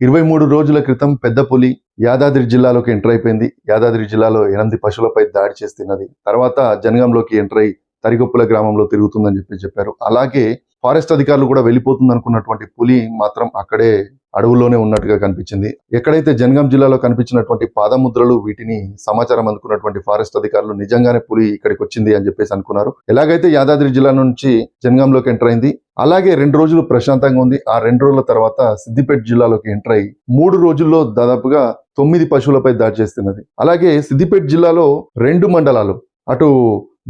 ఇరవై మూడు రోజుల క్రితం పెద్ద పులి యాదాద్రి జిల్లాలోకి ఎంటర్ అయిపోయింది. యాదాద్రి జిల్లాలో ఎనిమిది పశువులపై దాడి చేస్తున్నది తర్వాత జనగాంలోకి ఎంటర్ అయి తరిగొప్పుల గ్రామంలో తిరుగుతుందని చెప్పి చెప్పారు. అలాగే ఫారెస్ట్ అధికారులు కూడా వెళ్ళిపోతుంది అనుకున్నటువంటి పులి మాత్రం అక్కడే అడవుల్లోనే ఉన్నట్టుగా కనిపించింది. ఎక్కడైతే జనగాం జిల్లాలో కనిపించినటువంటి పాదముద్రలు వీటిని సమాచారం అందుకున్నటువంటి ఫారెస్ట్ అధికారులు నిజంగానే పులి ఇక్కడికి వచ్చింది అని చెప్పేసి అనుకున్నారు. ఎలాగైతే యాదాద్రి జిల్లా నుంచి జనగాంలోకి ఎంటర్ అయింది అలాగే రెండు రోజులు ప్రశాంతంగా ఉంది. ఆ రెండు రోజుల తర్వాత సిద్దిపేట జిల్లాలోకి ఎంటర్ అయ్యి మూడు రోజుల్లో దాదాపుగా తొమ్మిది పశువులపై దాడి చేస్తున్నది. అలాగే సిద్దిపేట జిల్లాలో రెండు మండలాలు అటు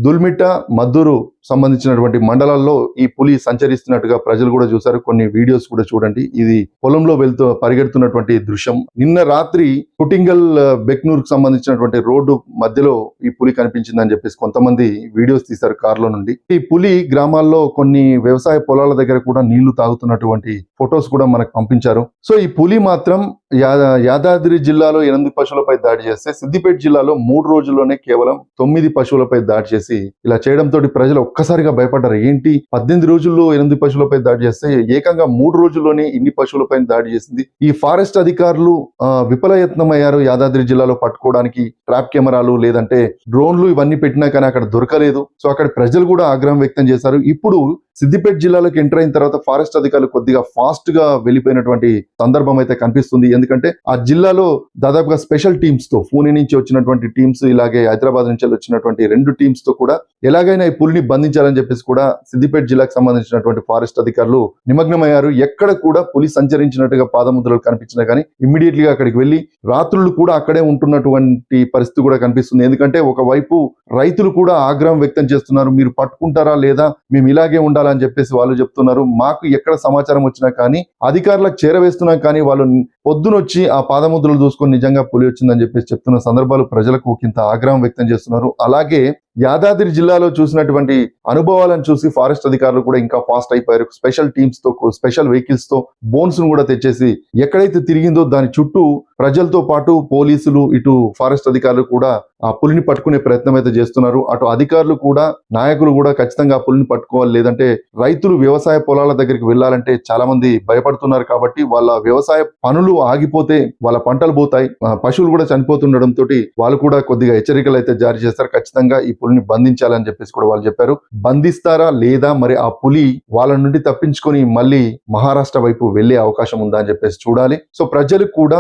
దుల్మిట్ట మద్దూరు సంబంధించినటువంటి మండలాల్లో ఈ పులి సంచరిస్తున్నట్టుగా ప్రజలు కూడా చూశారు. కొన్ని వీడియోస్ కూడా చూడండి. ఇది పొలంలో వెళ్తూ పరిగెడుతున్నటువంటి దృశ్యం. నిన్న రాత్రి కుటింగల్ బెక్నూర్కు సంబంధించినటువంటి రోడ్డు మధ్యలో ఈ పులి కనిపించిందని చెప్పేసి కొంతమంది వీడియోస్ తీశారు కారులో నుండి. ఈ పులి గ్రామాల్లో కొన్ని వ్యవసాయ పొలాల దగ్గర కూడా నీళ్ళు తాగుతున్నటువంటి ఫొటోస్ కూడా మనకు పంపించారు. సో ఈ పులి మాత్రం యాదాద్రి జిల్లాలో ఎనిమిది పశువులపై దాడి చేస్తే సిద్దిపేట జిల్లాలో మూడు రోజుల్లోనే కేవలం తొమ్మిది పశువులపై దాడి చేసి ఇలా చేయడంతో ప్రజలు ఒక్కసారిగా భయపడ్డారు. ఏంటి? పద్దెనిమిది రోజుల్లో ఎనిమిది పశువులపై దాడి చేస్తే ఏకంగా మూడు రోజుల్లోనే ఇన్ని పశువులపై దాడి చేసింది. ఈ ఫారెస్ట్ అధికారులు ఆ, విఫలయత్నం అయ్యారు యాదాద్రి జిల్లాలో పట్టుకోవడానికి. ట్రాప్ కెమెరాలు లేదంటే డ్రోన్లు ఇవన్నీ పెట్టినా కానీ అక్కడ దొరకలేదు. సో అక్కడ ప్రజలు కూడా ఆగ్రహం వ్యక్తం చేశారు. ఇప్పుడు సిద్దిపేట జిల్లాలోకి ఎంటర్ అయిన తర్వాత ఫారెస్ట్ అధికారులు కొద్దిగా ఫాస్ట్గా వెళ్ళిపోయినటువంటి సందర్భం అయితే కనిపిస్తుంది. ఎందుకంటే ఆ జిల్లాలో దాదాపుగా స్పెషల్ టీమ్స్తో పూణే నుంచి వచ్చినటువంటి టీమ్స్ ఇలాగే హైదరాబాద్ నుంచి వచ్చినటువంటి రెండు టీమ్స్తో కూడా ఎలాగైనా ఈ పులిని బంధించాలని చెప్పేసి కూడా సిద్దిపేట జిల్లాకు సంబంధించినటువంటి ఫారెస్ట్ అధికారులు నిమగ్నమయ్యారు. ఎక్కడ కూడా పులి సంచరించినట్టుగా పాదముద్రలు కనిపించినా కానీ ఇమ్మీడియట్గా అక్కడికి వెళ్ళి రాత్రులు కూడా అక్కడే ఉంటున్నటువంటి పరిస్థితి కూడా కనిపిస్తుంది. ఎందుకంటే ఒకవైపు రైతులు కూడా ఆగ్రహం వ్యక్తం చేస్తున్నారు మీరు పట్టుకుంటారా లేదా? మేము ఇలాగే ఉండాలి? అని చెప్పేసి వాళ్ళు చెప్తున్నారు. మాకు ఎక్కడ సమాచారం వచ్చినా కానీ అధికారులకు చేరవేస్తున్నా కానీ వాళ్ళు పొద్దునొచ్చి ఆ పాదముద్రలు చూసుకొని నిజంగా పులి వచ్చిందని చెప్పేసి చెప్తున్న సందర్భాలు ప్రజలకు కింద ఆగ్రహం వ్యక్తం చేస్తున్నారు. అలాగే యాదాద్రి జిల్లాలో చూసినటువంటి అనుభవాలను చూసి ఫారెస్ట్ అధికారులు కూడా ఇంకా ఫాస్ట్ అయిపోయారు. స్పెషల్ టీమ్స్తో స్పెషల్ వెహికల్స్తో బోన్స్ను కూడా తెచ్చేసి ఎక్కడైతే తిరిగిందో దాని చుట్టూ ప్రజలతో పాటు పోలీసులు ఇటు ఫారెస్ట్ అధికారులు కూడా ఆ పులిని పట్టుకునే ప్రయత్నం అయితే చేస్తున్నారు. అటు అధికారులు కూడా నాయకులు కూడా ఖచ్చితంగా పులిని పట్టుకోవాలి. లేదంటే రైతులు వ్యవసాయ పొలాల దగ్గరికి వెళ్ళాలంటే చాలా మంది భయపడుతున్నారు కాబట్టి వాళ్ళ వ్యవసాయ పనులు ఆగిపోతే వాళ్ళ పంటలు పోతాయి. పశువులు కూడా చనిపోతుండడం తోటి వాళ్ళు కూడా కొద్దిగా హెచ్చరికలు అయితే జారీ చేస్తారు. ఖచ్చితంగా ఈ పులిని బంధించాలని చెప్పేసి కూడా వాళ్ళు చెప్పారు. బంధిస్తారా లేదా మరి ఆ పులి వాళ్ళ నుండి తప్పించుకొని మళ్ళీ మహారాష్ట్ర వైపు వెళ్ళే అవకాశం ఉందా అని చెప్పేసి చూడాలి. సో ప్రజలు కూడా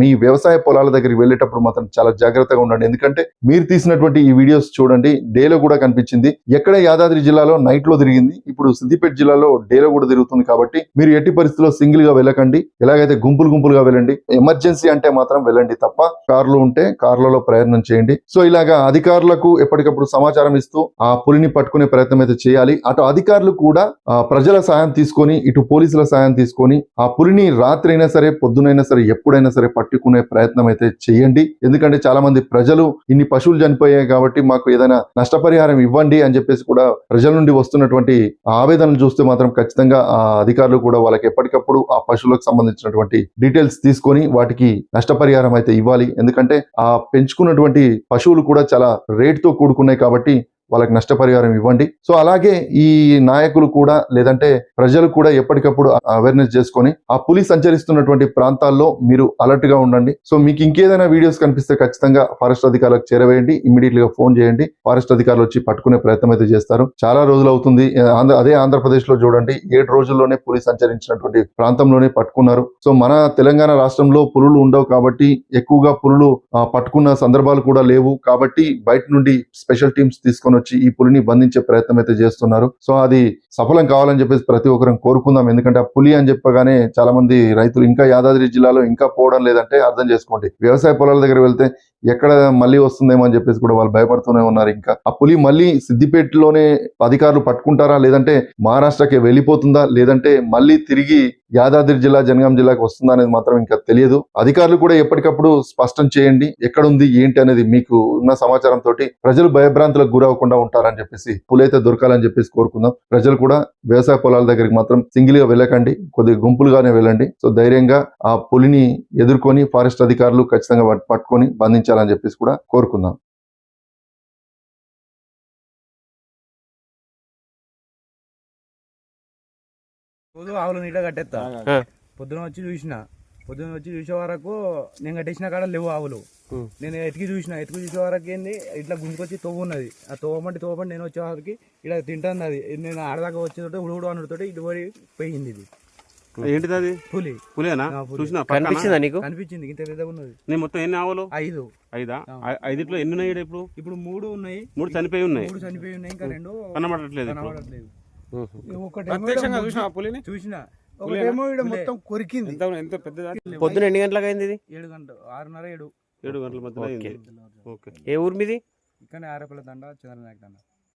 మీ వ్యవసాయ పొలాల దగ్గరికి వెళ్ళేటప్పుడు మాత్రం చాలా జాగ్రత్తగా ఉండండి. ఎందుకంటే మీరు తీసినటువంటి ఈ వీడియోస్ చూడండి డేలో కూడా కనిపించింది. ఎక్కడ యాదాద్రి జిల్లాలో నైట్లో తిరిగింది ఇప్పుడు సిద్దిపేట జిల్లాలో డేలో కూడా తిరుగుతుంది కాబట్టి మీరు ఎట్టి పరిస్థితుల్లో సింగిల్గా వెళ్ళకండి ఎలాగైతే గుంపులు గుంపులుగా వెళ్ళండి ఎమర్జెన్సీ అంటే మాత్రం వెళ్ళండి తప్ప కార్లు ఉంటే కార్లలో ప్రయాణం చేయండి. సో ఇలాగా అధికారులకు ఎప్పటికప్పుడు సమాచారం ఇస్తూ ఆ పులిని పట్టుకునే ప్రయత్నం అయితే చేయాలి. అటు అధికారులు కూడా ప్రజల సాయం తీసుకొని ఇటు పోలీసుల సాయం తీసుకొని ఆ పులిని రాత్రి అయినా సరే పొద్దునైనా సరే ఎప్పుడైనా సరే పట్టుకునే ప్రయత్నం అయితే చేయండి. ఎందుకంటే చాలా మంది ప్రజలు ఇన్ని పశువులు చనిపోయాయి కాబట్టి మాకు ఏదైనా నష్టపరిహారం ఇవ్వండి అని చెప్పేసి కూడా ప్రజల నుండి వస్తున్నటువంటి ఆవేదనలు చూస్తే మాత్రం ఖచ్చితంగా ఆ అధికారులు కూడా వాళ్ళకి ఎప్పటికప్పుడు ఆ పశువులకు సంబంధించినటువంటి డీటెయిల్స్ తీసుకొని వాటికి నష్టపరిహారం అయితే ఇవ్వాలి. ఎందుకంటే ఆ పెంచుకున్నటువంటి పశువులు కూడా చాలా రేటుతో కూడుకున్నాయి కాబట్టి వాళ్ళకి నష్టపరిహారం ఇవ్వండి. సో అలాగే ఈ నాయకులు కూడా లేదంటే ప్రజలు కూడా ఎప్పటికప్పుడు అవేర్నెస్ చేసుకొని ఆ పులి సంచరిస్తున్నటువంటి ప్రాంతాల్లో మీరు అలర్ట్గా ఉండండి. సో మీకు ఇంకేదైనా వీడియోస్ కనిపిస్తే ఖచ్చితంగా ఫారెస్ట్ అధికారులకు చేరవేయండి. ఇమీడియట్గా ఫోన్ చేయండి. ఫారెస్ట్ అధికారులు వచ్చి పట్టుకునే ప్రయత్నం అయితే చేస్తారు. చాలా రోజులు అవుతుంది. అదే ఆంధ్రప్రదేశ్లో చూడండి. ఏడు రోజుల్లోనే పులి సంచరించినటువంటి ప్రాంతంలోనే పట్టుకున్నారు. సో మన తెలంగాణ రాష్ట్రంలో పులులు ఉండవు కాబట్టి ఎక్కువగా పులులు ఆ, పట్టుకున్న సందర్భాలు కూడా లేవు. కాబట్టి బయట నుండి స్పెషల్ టీమ్స్ తీసుకొని వచ్చి ఈ పులిని బంధించే ప్రయత్నం అయితే చేస్తున్నారు. సో అది సఫలం కావాలని చెప్పేసి ప్రతి ఒక్కరం కోరుకుందాం. ఎందుకంటే ఆ పులి అని చెప్పగానే చాలా మంది రైతులు ఇంకా యాదాద్రి జిల్లాలో ఇంకా పోవడం లేదంటే అర్థం చేసుకోండి. వ్యవసాయ పొలాల దగ్గర వెళ్తే ఎక్కడ మళ్ళీ వస్తుందేమో అని చెప్పేసి కూడా వాళ్ళు భయపడుతూనే ఉన్నారు ఇంకా. ఆ పులి మళ్ళీ సిద్దిపేటలోనే అధికారులు పట్టుకుంటారా? లేదంటే మహారాష్ట్రకి వెళ్ళిపోతుందా? లేదంటే మళ్ళీ తిరిగి యాదాద్రి జిల్లా జనగాం జిల్లాకు వస్తుందా అనేది మాత్రం ఇంకా తెలియదు. అధికారులు కూడా ఎప్పటికప్పుడు స్పష్టం చేయండి ఎక్కడుంది ఏంటి అనేది మీకు ఉన్న సమాచారం తోటి ప్రజలు భయభ్రాంతులకు గురవకుండా ఉంటారని చెప్పేసి పులైతే దొరకాలని చెప్పేసి కోరుకుందాం. ప్రజలు కూడా వ్యవసాయ పొలాల దగ్గరికి మాత్రం సింగిల్గా వెళ్ళకండి కొద్దిగా గుంపులుగానే వెళ్ళండి. సో ధైర్యంగా ఆ పులిని ఎదుర్కొని ఫారెస్ట్ అధికారులు ఖచ్చితంగా పట్టుకొని బంధించారు బంధించాలని చెప్పేసి కూడా కోరుకుందాం. రోజు ఆవులు నీట కట్టేస్తా. పొద్దున వచ్చి చూసిన. పొద్దున్న వచ్చి చూసే వరకు నేను కట్టేసిన కాడ లేవు ఆవులు. నేను ఎతికి చూసిన. ఎతికి చూసే వరకు ఏంది? ఇట్లా గుంజుకొచ్చి తవ్వు ఉన్నది. ఆ తవ్వమంటే తవ్వమంటే నేను వచ్చే వరకు ఇలా తింటుంది అది నేను ఆడదాకా వచ్చేటోటి ఉడుగుడు అనుడితోటి ఇటు పడి పోయింది ఇది. ఏంటిది అది పులి. పులేనా. చూసిన కనిపించిందా నీకు? కనిపించింది ఇంత పెద్దగా ఉన్నది. నేను మొత్తం ఎన్ని ఆవులు? ఐదు. ఐదా? ఐదిట్లో ఎన్ని ఉన్నాయి ఇప్పుడు? ఇప్పుడు మూడు ఉన్నాయి. మూడు చనిపోయి ఉన్నాయి. మూడు చనిపోయి ఉన్నాయి ఇంకా రెండు కనబడట్లేదు ప్రత్యక్షంగా చూసిన. పులిని? చూసిన ఒకటేమో మొత్తం కొరికింది. ఎంత ఎంత పెద్దదా? పొద్దున ఎన్ని గంటలకు అయింది ఇది? ఏడు గంట ఆరున్నర ఏడు. ఏడు గంటల మధ్యలో ఓకే. అయింది. ఓకే. ఏ ఊరు మీది? ఇక్కడనే ఆరేపల్లి దండ చంద్రనాయక దండ.